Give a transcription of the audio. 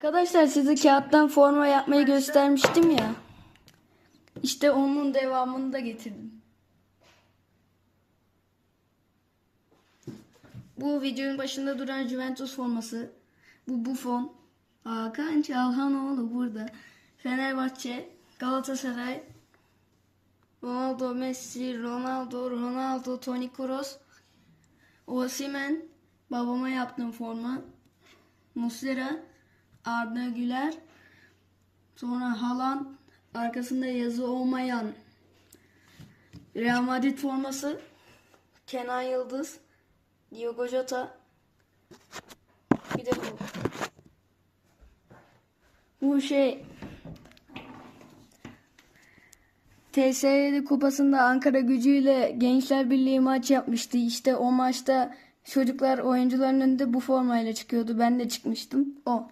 Arkadaşlar size kağıttan forma yapmayı göstermiştim ya. İşte onun devamını da getirdim. Bu videonun başında duran Juventus forması. Bu Buffon. Hakan Çalhanoğlu burada. Fenerbahçe, Galatasaray, Ronaldo, Messi, Ronaldo, Ronaldo, Toni Kroos, Osimhen, babama yaptığım forma. Muslera, Arda Güler, sonra Haaland, arkasında yazı olmayan Real Madrid forması, Kenan Yıldız, Diogo Jota, bir de bu. Bu şey TSE'de kupasında Ankara gücüyle Gençler Birliği maç yapmıştı. İşte o maçta çocuklar oyuncuların önünde bu formayla çıkıyordu. Ben de çıkmıştım. O.